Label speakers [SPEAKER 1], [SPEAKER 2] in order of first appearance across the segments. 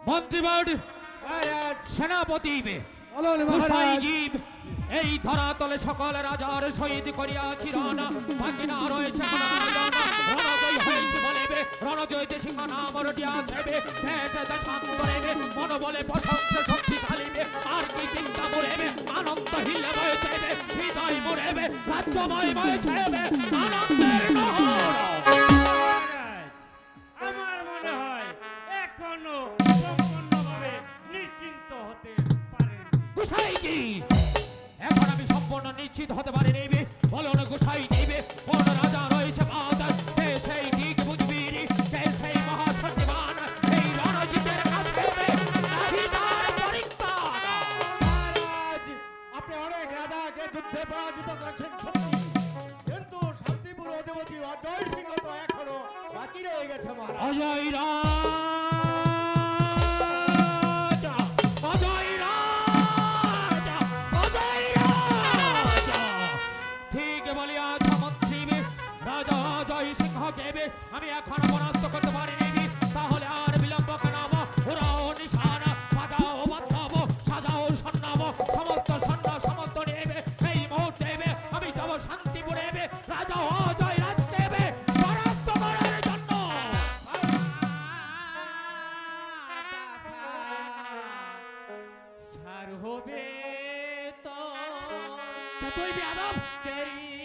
[SPEAKER 1] মন্ত্রীবর্ড
[SPEAKER 2] সেনাপতি জীব এই ধরাতলে সকল রাজার শহীদ করিয়া চিরণ বাকি না রয়েছে রণজয়তে সিংহ নাম রটিয়া ছেবে দেশে দেশান্তরেবে মনোবলে প্রশংসে শক্তি চালিবে আর কি চিন্তা মরেবে আনন্দ হিলে রয়েছে হৃদয় মরেবে রাজ্যময় রয়েছে আনন্দের নহর। গোসাইজি। এখন আমি সম্পূর্ণ নিশ্চিত হতে পারি নেবে বলো না গোসাইজি কোন রাজা রয়েছে বাজার সেই দিক বুঝবি সেই মহা کہ کوئی بھی ادب تیری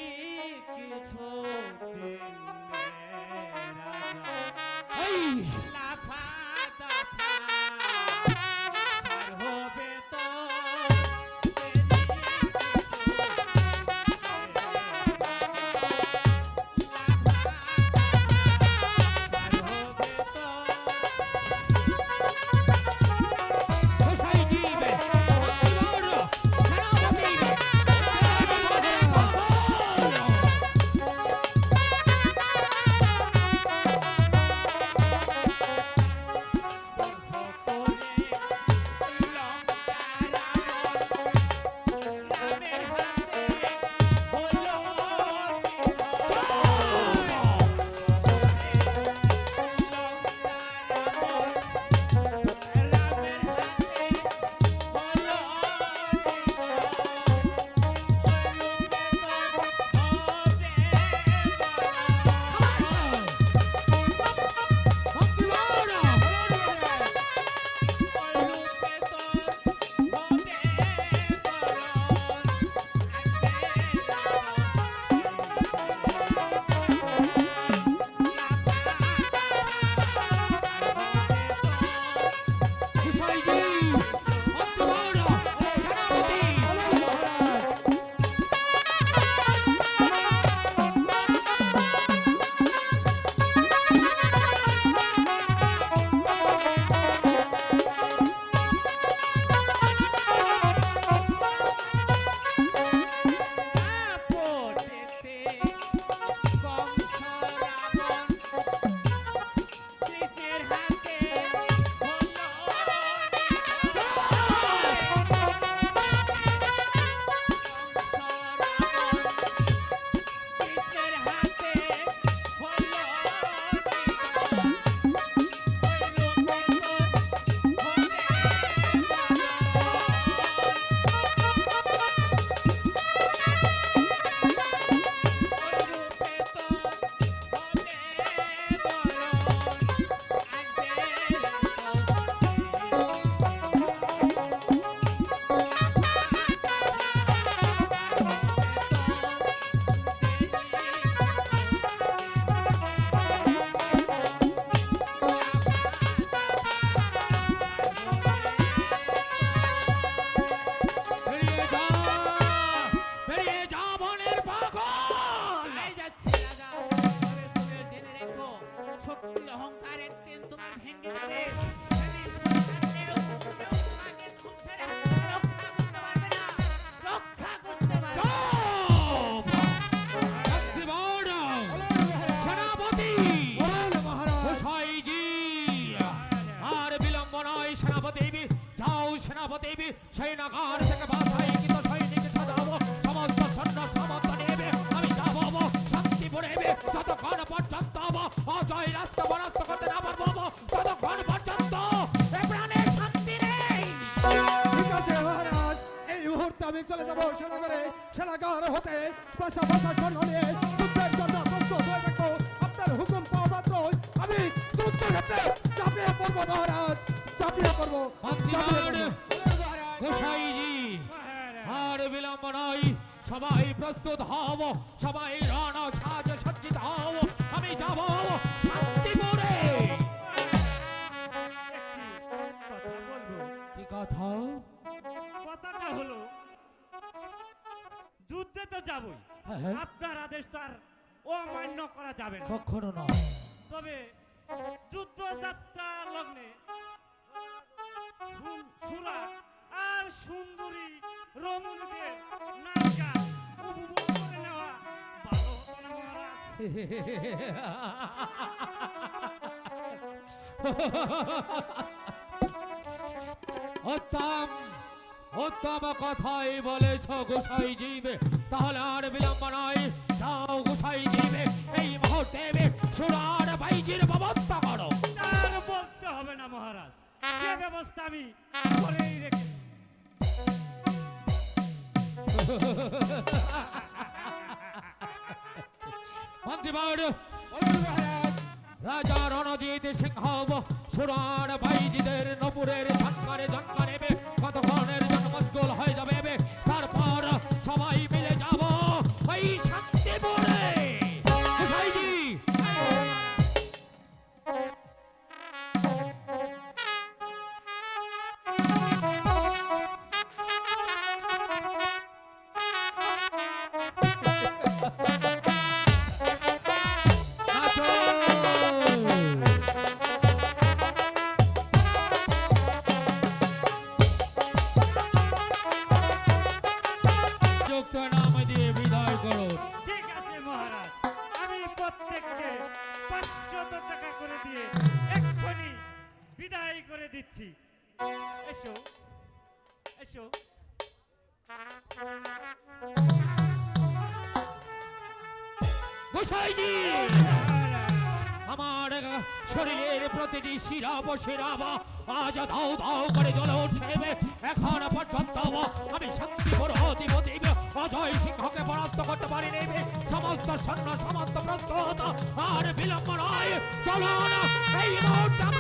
[SPEAKER 1] চলে যাব সেনাগারে সেনাগার হতে বাসা বাসা স্বর্ণ নিয়ে যুদ্ধের জন্য প্রস্তুত হয়ে থাকব আপনার হুকুম পাওয়া মাত্র আমি যুদ্ধক্ষেত্রে চাপিয়ে পড়ব মহারাজ। চাপিয়ে পড়ব।
[SPEAKER 2] গোসাইজি আর বিলম্ব নয় সবাই প্রস্তুত হব সবাই রণ সাজে সজ্জিত হব আমি যাব শান্তিপুরে।
[SPEAKER 3] কথা বলব।
[SPEAKER 2] কি কথা?
[SPEAKER 3] কথাটা হলো যুদ্ধে তো যাবই।
[SPEAKER 2] হ্যাঁ।
[SPEAKER 3] আপনার আদেশ তো আর অমান্য করা যাবে না।
[SPEAKER 2] কখনো না।
[SPEAKER 3] তবে যুদ্ধ যাত্রা লগ্নে সুরা আর সুন্দরী রমণীদের নাচ গান উপভোগ করে নেওয়া ভালো হতো না মহারাজ।
[SPEAKER 2] উত্তম কথাই বলেছ গোসাই জীবে। তাহলে আর বিলম্ব নয় যাও গোসাই জীবে। এই মুহূর্তে সুরার বাইজির ব্যবস্থা করো।
[SPEAKER 3] তার বলতে হবে না মহারাজ সে ব্যবস্থা আমি করেই রেখে
[SPEAKER 2] রাজা রণজিৎ সিংহ সুরার বাইজিদের নপুরের ঝঙ্কারে ঝঙ্কা নেবে কতক্ষণের মশগুল হয়ে যাবে। শিরাব আজ দাও দাও করে জ্বলে উঠছে এখন পর্যন্ত আমি শান্তিপুর অধিপতি অজয় সিংহকে পরাস্ত করতে পারিনি সমস্ত সৈন্য, সমস্ত প্রস্তুত, আর বিলম্ব নয়। চলো এই মুহূর্তে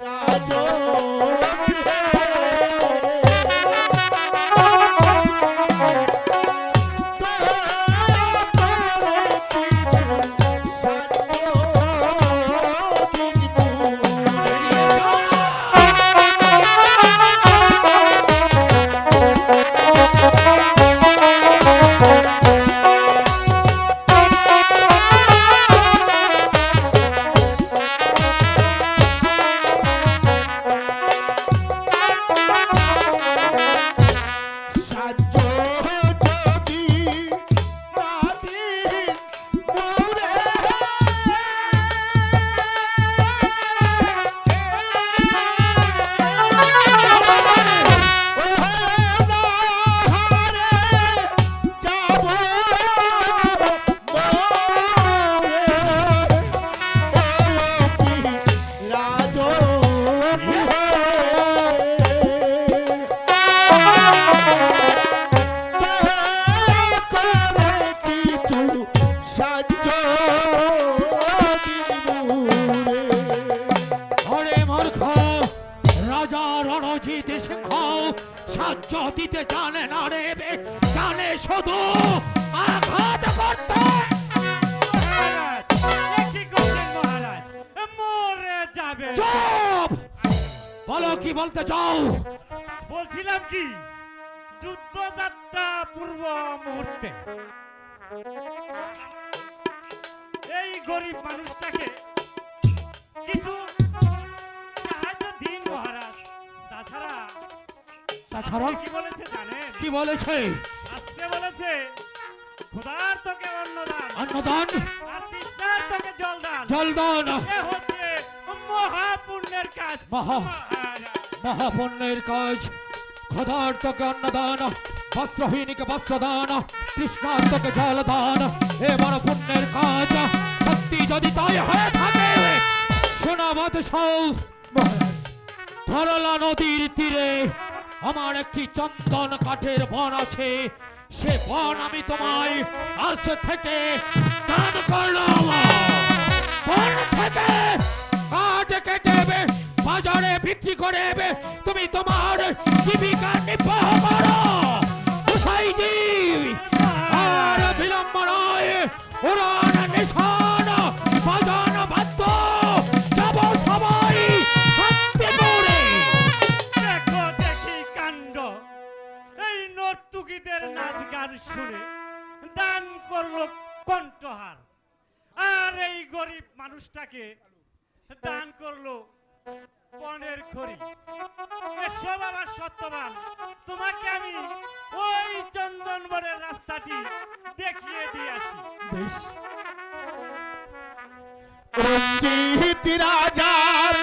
[SPEAKER 3] don't. কি বলেছে জানেন?
[SPEAKER 2] কি বলেছে?
[SPEAKER 3] শাস্ত্রে বলেছে ক্ষুধার তোকে অন্নদান
[SPEAKER 2] অন্নদান।
[SPEAKER 3] আর তৃষ্ণার তোকে জলদান।
[SPEAKER 2] জলদান।
[SPEAKER 3] এ হচ্ছে মহাপুণ্যের কাজ।
[SPEAKER 2] মহা-
[SPEAKER 3] মহারাজ।
[SPEAKER 2] মহাপুণ্যের কাজ। ক্ষুধার্তকে অন্নদান বস্ত্রহীনকে বস্ত্রদান কৃষ্ণার্তকে জলদান। এবার পুণ্যের কাজ। সত্যি যদি তাই হয়ে থাকে শোনাবাদ সৌ। ধরলা নদীর তীরে আমার একটি চন্দন কাঠের বন আছে। সে বন আমি তোমায় আজ থেকে দান করলাম। বন থেকে কাঠ কেটে বাজারে বিক্রি করে তুমি তোমার জীবিকা নির্বাহ করো। আর বিলম্ব নয় উড়ান
[SPEAKER 3] কণ্ঠহার। আর এই গরিব মানুষটাকে দান করল বনের খড়ি। এসব আবার সত্যবান তোমাকে আমি ওই চন্দন বনের রাস্তাটি দেখিয়ে দিয়ে আসি।
[SPEAKER 2] বেশ।
[SPEAKER 1] রাজার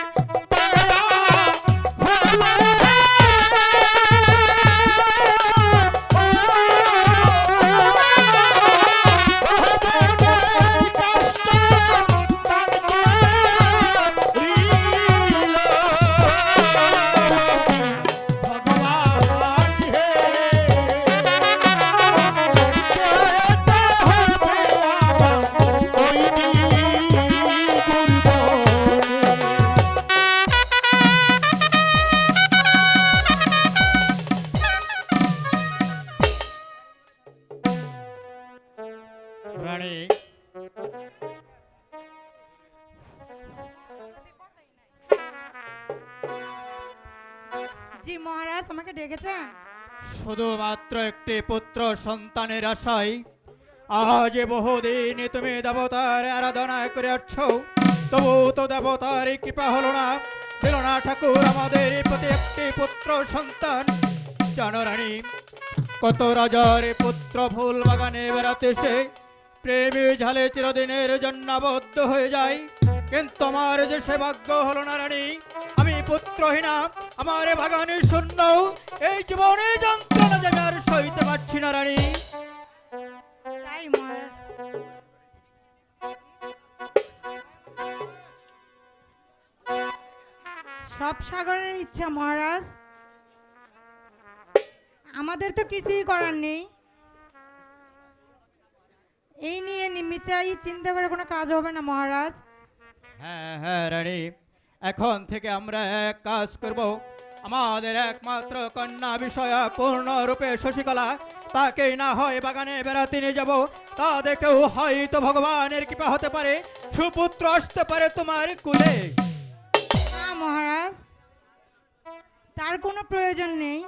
[SPEAKER 1] শুধুমাত্র একটি পুত্র সন্তানের আশায় আজ বহুদিন তুমি দেবতার আরাধনা করে আসছ তবু তো দেবতার কৃপা হলো না। দিল না ঠাকুর আমাদের প্রতি একটি পুত্র সন্তান। জানো রানী, কত রাজার পুত্র ফুল বাগানে বেড়াতে সে প্রেমী ঝালে চিরদিনের জন্য আবদ্ধ হয়ে যায়। কিন্তু আমার যে সে ভাগ্য হলো না রানী পুত্রহীনা আমার বাগানে শূন্য এই জীবনে যন্ত্রণা যে আর সইতে পারছি না রানী।
[SPEAKER 4] তাই সব সাগরের ইচ্ছা মহারাজ। আমাদের তো কিছুই করার নেই। এই নিয়ে নিমিচাই চিন্তা করে কোনো কাজ হবে না মহারাজ।
[SPEAKER 1] হ্যাঁ হ্যাঁ রানী। এখন থেকে আমরা এক কাজ করব। আমাদের একমাত্র কন্যা বিষয়া পূর্ণরূপে শশীকলা তাকেই না হয় বাগানে বেড়াতে নিয়ে যাব। তা দেখেও হয়তো ভগবানের কৃপা হতে পারে সুপুত্র আসতে পারে তোমার কুলে।
[SPEAKER 4] মহারাজ তার কোনো প্রয়োজন নেই।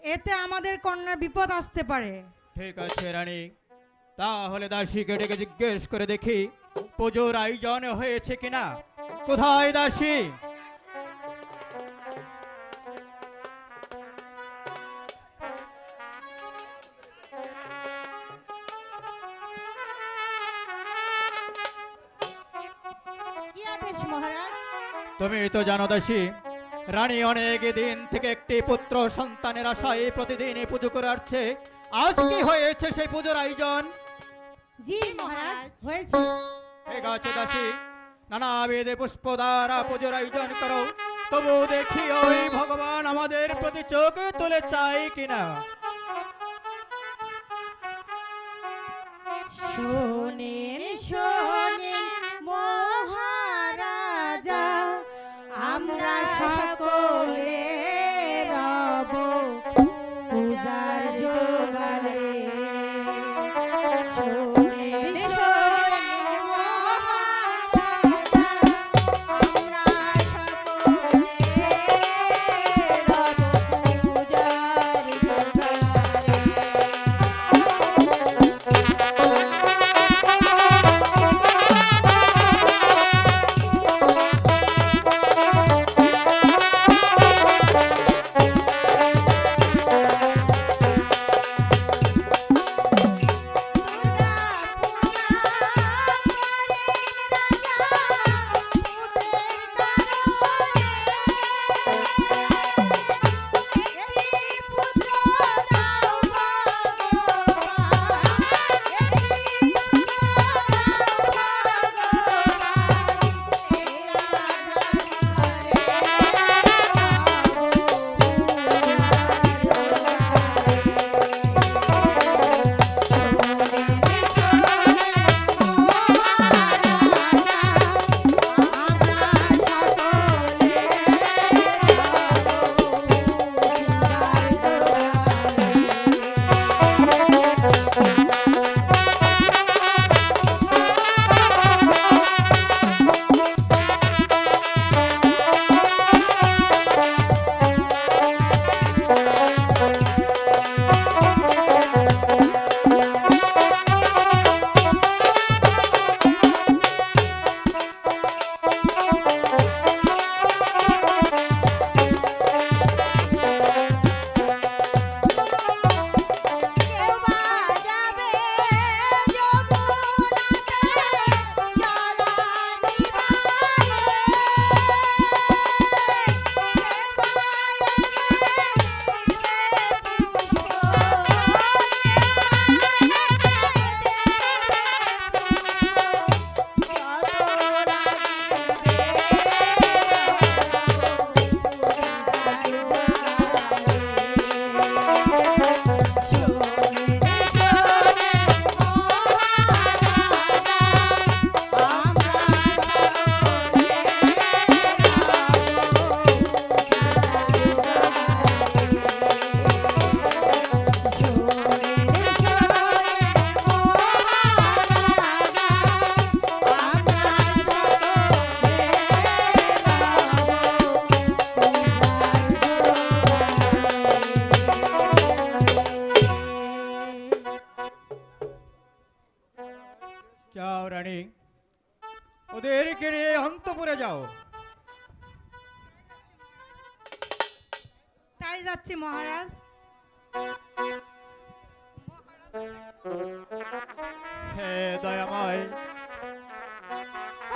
[SPEAKER 4] এতে আমাদের কন্যার বিপদ আসতে পারে।
[SPEAKER 1] ঠিক আছে রানী। তাহলে দাসীকে ডেকে জিজ্ঞেস করে দেখি। পুজোর আয়োজন হয়েছে কিনা? কোথায় দাসী? তুমি তো জানো দাসী রানী অনেক দিন থেকে একটি পুত্র সন্তানের আশায় প্রতিদিন পুজো করে আসছে। আজ কি হয়েছে সেই পুজোর আয়োজন?
[SPEAKER 4] জি মহারাজ হয়েছে।
[SPEAKER 1] ঠিক আছে দাসী নানাবিধ পুষ্প দ্বারা পুজোর আয়োজন করো তবু দেখি ওই ভগবান আমাদের প্রতি চোখ তুলে চাই কিনা
[SPEAKER 4] শোনেন শোনেন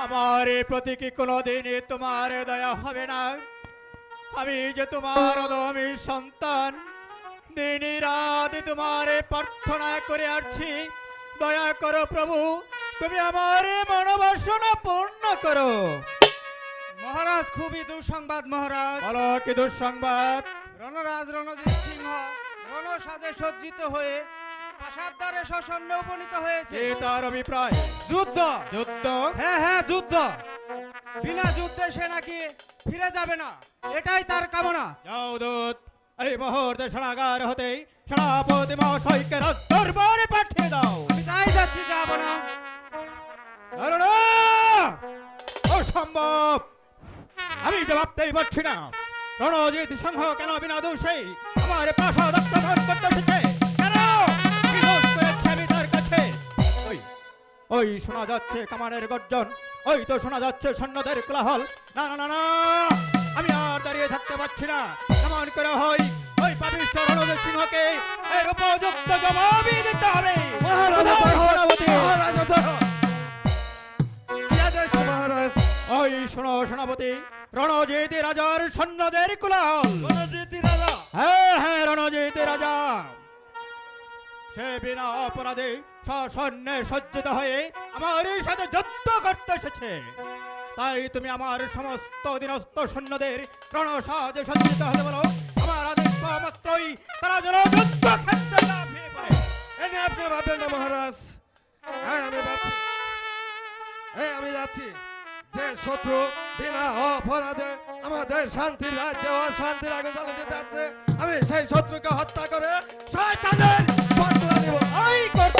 [SPEAKER 4] আমার
[SPEAKER 1] এ প্রতি কি কোনোদিনই তোমার দয়া হবে না। আমি যে তোমার অদমী সন্তান দিন রাত তোমার প্রার্থনা করে আসছি। দয়া করো প্রভু তুমি আমার মনোবাসনা পূর্ণ করো।
[SPEAKER 5] মহারাজ খুবই দুঃসংবাদ মহারাজ।
[SPEAKER 1] বলো কি দুঃসংবাদ?
[SPEAKER 5] রণরাজ রণজিৎ সিংহ রণসাজে সজ্জিত হয়ে প্রাসাদ্বারে সসন্নে উপনীত হয়েছে।
[SPEAKER 1] তার অভিপ্রায়।
[SPEAKER 5] যুদ্ধ।
[SPEAKER 1] যুদ্ধ?
[SPEAKER 5] হ্যাঁ হ্যাঁ যুদ্ধ। বিনা যুদ্ধে সে নাকি ফিরে যাবে না। এটাই তার কামনা।
[SPEAKER 1] যাও দূত এই মুহূর্তে সনাগার হতেই সেনাপতি মহাশয়কে দরবারে পাঠিয়ে দাও।
[SPEAKER 5] আমি তাই যাচ্ছি যাব না।
[SPEAKER 1] অসম্ভব! আমি জবাবতেই পারছি না। রণজিৎ সিংহ কেন বিনা দোষে আমার প্রাসাদ আক্রমণ করতে এসেছে? ওই শোনা যাচ্ছে কামানের গর্জন ওই তো শোনা যাচ্ছে সৈন্যদের কোলাহল। না না না না আমি আর দাঁড়িয়ে থাকতে পারছি না। এমন করে হয় ওই পাপিষ্ঠ রণজিৎ সিংহকে এর উপযুক্ত জবাবই দিতে হবে। ওই শোনো সেনাপতি রণজিৎ রাজার সৈন্যদের কুলাল
[SPEAKER 5] রণজিৎ রাজা।
[SPEAKER 1] হ্যাঁ হ্যাঁ রণজিৎ রাজা। সে বিনা অপরাধে সজ্জিত হয়ে আমার সাথে করতে এসেছে। তাই তুমি আমার সমস্ত দিনস্থ সৈন্যদের সজ্জিত হতে বলো। আমার আদেশ মাত্রই তারা যেন যুদ্ধ ক্ষেত্রে
[SPEAKER 5] না মহারাজ। হ্যাঁ আমি যাচ্ছি। হ্যাঁ আমি যাচ্ছি। যে শত্রু
[SPEAKER 6] বিনা অপরাধে আমাদের শান্তির রাজ্যে অশান্তির আগুন জ্বালিয়ে যাচ্ছে আমি সেই শত্রুকে হত্যা করে শয়তানের বদলা নিব।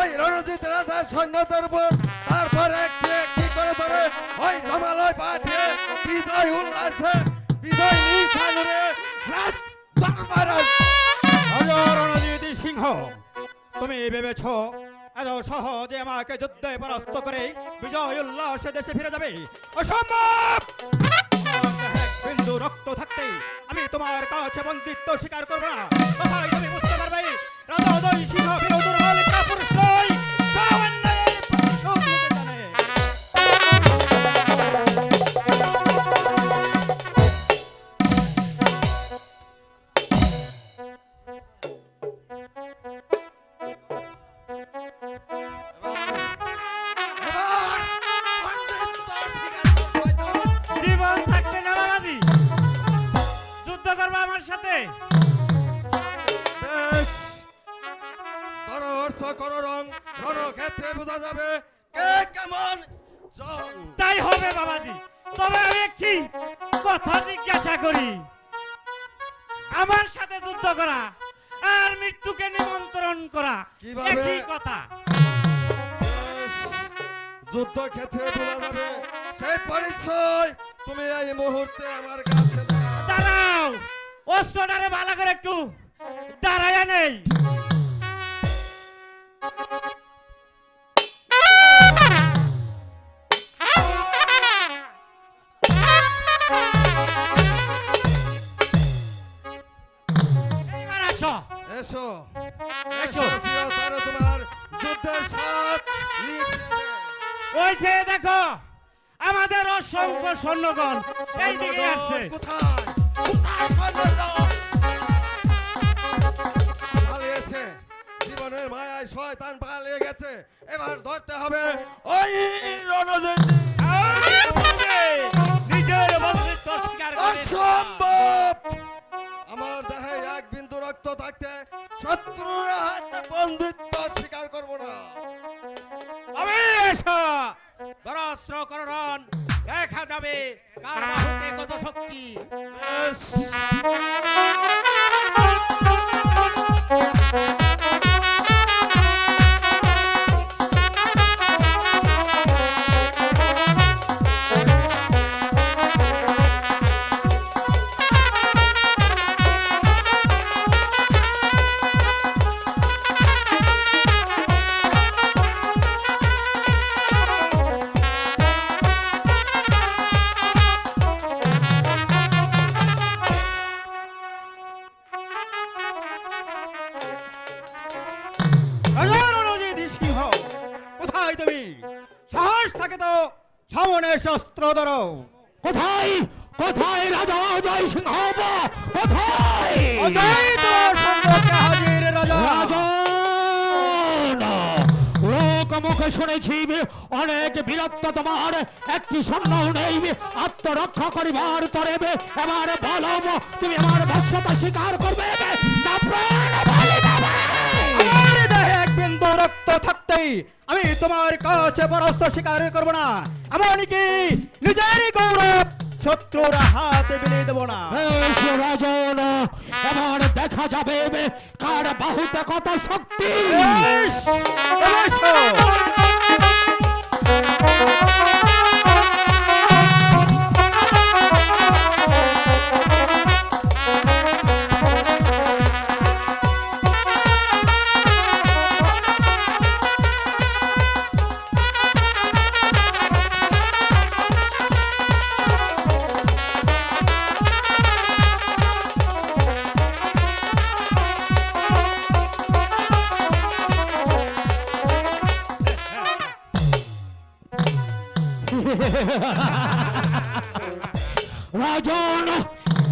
[SPEAKER 6] ওই রণজিৎ রাজার সৈন্যদের উপর, তারপর একটি একটি করে ধরে ওই জমালয় পাঠিয়ে বিজয় উল্লাসে, বিজয় রাজ
[SPEAKER 1] সিংহ, তুমি ভেবেছ এত সহজে আমাকে যুদ্ধে পরাস্ত করে বিজয় উল্লাসে দেশে ফিরে যাবে? অসম্ভব! বিন্দু রক্ত থাকতে আমি তোমার কাছে বন্দিত্ব স্বীকার করব না। তুমি বুঝতে পারবে, রাজা উদয় সিংহ বিরোধুর
[SPEAKER 6] করো অর্থ করো রং রণক্ষেত্রে বোঝা যাবে কে কেমন
[SPEAKER 3] তাই হবে বাবাজি। তবে আমি একটি কথা জিজ্ঞাসা করি। আমার সাথে যুদ্ধ করা আর মৃত্যুকে নিমন্ত্রণ করা? একই কথা।
[SPEAKER 6] বেশ, যুদ্ধক্ষেত্রে বোঝা যাবে সেই পরিচয় তুমি এই মুহূর্তে আমার কাছে।
[SPEAKER 3] দাঁড়াও অস্ত্রটারে ভালো করে একটু দাঁড়াইয়া নেই।
[SPEAKER 6] এসো।
[SPEAKER 3] এসো।
[SPEAKER 6] এসো। তোমার যুদ্ধের সাথ
[SPEAKER 3] ওই যে দেখো আমাদের অসংখ্য সৈন্যগণ এই দিকে আসছে।
[SPEAKER 6] কোথায়? কোথায়? জীবনের মায়ায় শয়তান পালিয়ে গেছে। এবার ধরতে হবে ওই
[SPEAKER 3] নিজের
[SPEAKER 6] অসম্ভব! আমার দেহে এক বিন্দু রক্ত থাকতে শত্রুর হাতে বন্ধুত্ব স্বীকার করব না।
[SPEAKER 7] আমি এসো! করণ দেখা যাবে কার বাহুতে কত শক্তি।
[SPEAKER 6] বেশ
[SPEAKER 2] বীরত্ব তোমার একটি সৈন্য নেই। আত্মরক্ষা করিবার তরে এবার বলম তুমি আমার বশ্যতা স্বীকার করবে না প্রাণ
[SPEAKER 1] আমার দেহে এক বিন্দু রক্ত থাকতেই আমি তোমার কাছে পরাস্ত স্বীকার করব না। এমনকি নিজেরই গৌরব শত্রুর হাতে বিলিয়ে দেব না।
[SPEAKER 2] রাজন এবার দেখা যাবে কার বাহুতে কত শক্তি।
[SPEAKER 1] বেশ, এসো।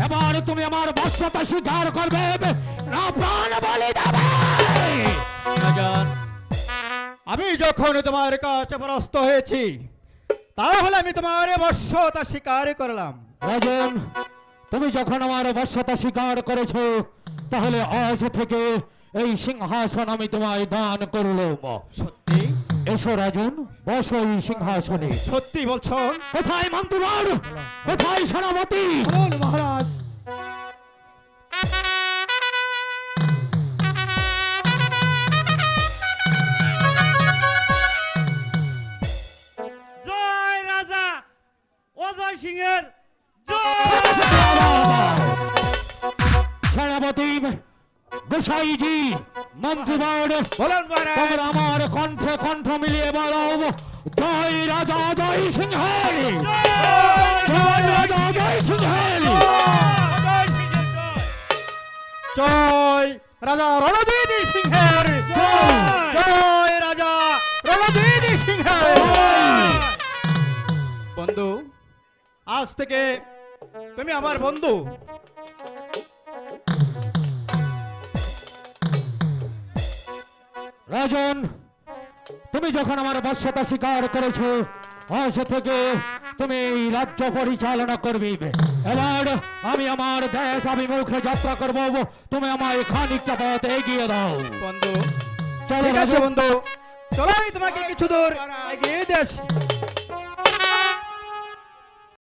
[SPEAKER 2] এবার তুমি আমার বর্ষতা স্বীকার করবে না প্রাণ বলি দেবে।
[SPEAKER 1] আমি যখন তোমার কাছে পরাস্ত হয়েছি তাহলে আমি তোমার বর্ষতা স্বীকার করলাম।
[SPEAKER 2] রাজন তুমি যখন আমার বর্ষতা স্বীকার করেছ তাহলে আজ থেকে এই সিংহাসন আমি তোমায় দান করলাম।
[SPEAKER 1] সত্যি?
[SPEAKER 2] এসো রাজন বসো এই সিংহাসনে।
[SPEAKER 1] সত্যি বলছো?
[SPEAKER 2] কোথায় মন্ত্রীবর কোথায় সেনাপতি?
[SPEAKER 8] মহারাজ?
[SPEAKER 3] জয় রাজা অজয় সিংহের জয়।
[SPEAKER 2] সেনাপতি গোসাইজি মন্ত্রীবর
[SPEAKER 1] বলুন
[SPEAKER 2] তোমরা আমার কণ্ঠে কণ্ঠ মিলিয়ে বলো জয় রাজা জয় সিংহের জয় রাজা জয় সিংহের
[SPEAKER 3] জয়
[SPEAKER 1] রাজা রণজিৎ সিংহের।
[SPEAKER 3] জয়!
[SPEAKER 1] জয় রাজা রণজিৎ সিংহের। বন্ধু আজ থেকে তুমি আমার বন্ধু।
[SPEAKER 2] রাজন তুমি যখন আমার বর্ষতা স্বীকার করেছ আজ থেকে তুমি এই রাজ্য পরিচালনা করবে। এবার আমি আমার দেশ অভিমুখে যাত্রা করব। তুমি আমার খানিকটা পথ এগিয়ে দাও।
[SPEAKER 1] বন্ধু
[SPEAKER 2] চলো
[SPEAKER 1] বন্ধু। চলো তোমাকে কিছু দূর এগিয়ে দেশ